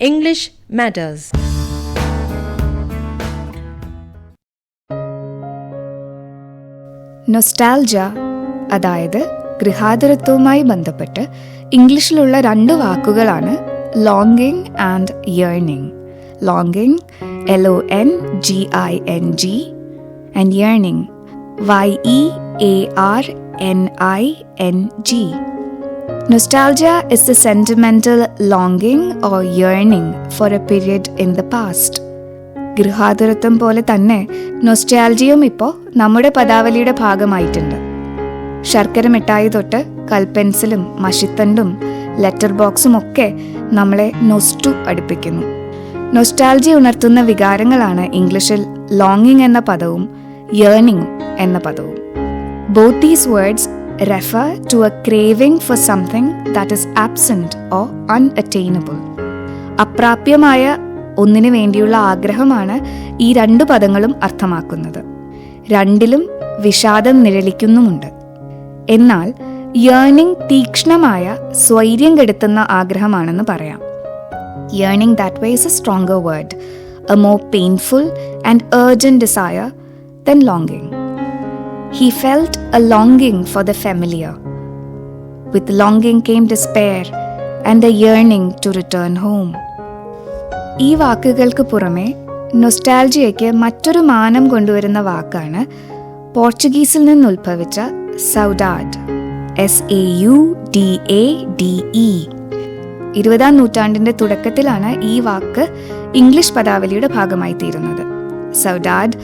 English matters നൊസ്റ്റാൽജ അതായത് ഗൃഹാതുരത്വവുമായി ബന്ധപ്പെട്ട് ഇംഗ്ലീഷിലുള്ള രണ്ട് വാക്കുകളാണ് longing and yearning longing L O N G I N G and yearning Y E A R N I N G Nostalgia is the sentimental longing or yearning for a period in the past. ഗൃഹാതുരത്വം പോലെ തന്നെ നൊസ്റ്റാൽജിയും ഇപ്പോൾ നമ്മുടെ പദാവലിയുടെ ഭാഗമായിട്ടുണ്ട്. ശർക്കര മിഠായി തൊട്ട് കൽപ്പെൻസിലും മഷിത്തണ്ടും letter ബോക്സും ഒക്കെ നമ്മളെ നൊസ്റ്റു അടുപ്പിക്കുന്നു. നൊസ്റ്റാൽജി ഉണർത്തുന്ന വികാരങ്ങളാണ് ഇംഗ്ലീഷിൽ ലോങ്ങിങ് എന്ന പദവും യേർണിംഗ് എന്ന പദവും. Both these words refer to a craving for something that is absent or unattainable. അപ്രാപ്യമായ ഒന്നിനു വേണ്ടിയുള്ള ആഗ്രഹമാണ് ഈ രണ്ടു പദങ്ങളും അർത്ഥമാക്കുന്നത്. രണ്ടിലും വിഷാദം നിഴലിക്കുന്നുമുണ്ട്. എന്നാൽ യേണിംഗ് തീക്ഷ്ണമായ സ്വൈര്യം കെടുത്തുന്ന ആഗ്രഹമാണെന്ന് പറയാം. Yearning that way is a stronger word a more painful and urgent desire than longing He felt a longing for the familiar. With longing came despair and a yearning to return home. ഈ വാക്കുകൾക്ക് പുറമെ നൊസ്റ്റാൽജിയയ്ക്ക് മറ്റൊരു മാനം കൊണ്ടുവരുന്ന വാക്കാണ് പോർച്ചുഗീസിൽ നിന്ന് ഉത്ഭവിച്ച saudade S A U D A D E ഇരുപതാം നൂറ്റാണ്ടിന്റെ തുടക്കത്തിലാണ് ഈ വാക്ക് ഇംഗ്ലീഷ് പദാവലിയുടെ ഭാഗമായി തീരുന്നത് സൗഡാഡ്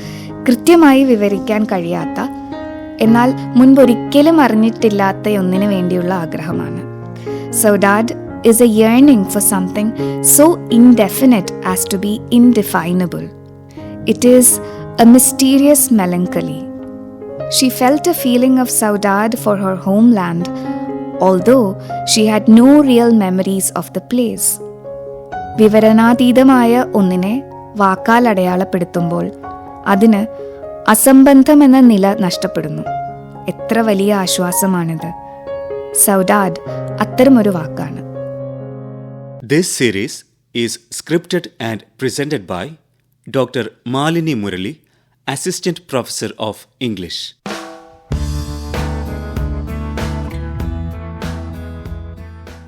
കൃത്യമായി വിവരിക്കാൻ കഴിയാത്ത എന്നാൽ മുൻപൊരിക്കലും അറിഞ്ഞിട്ടില്ലാത്ത ഒന്നിനു വേണ്ടിയുള്ള ആഗ്രഹമാണ്. Saudade is a yearning for something so indefinite as to be indefinable it is a mysterious melancholy she felt a feeling of saudade for her home land although she had no real memories of the place വിവരണാതീതമായ ഒന്നിനെ വാക്കാൽ അടയാളപ്പെടുത്തുമ്പോൾ അതിന് അസംബന്ധം എന്ന നില നഷ്ടപ്പെടുന്നു എത്ര വലിയ ആശ്വാസമാണിത് saudade അത്തരമൊരു വാക്കാണ് This series is scripted and presented by Dr. Malini Murali, Assistant Professor of English.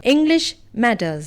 English Matters.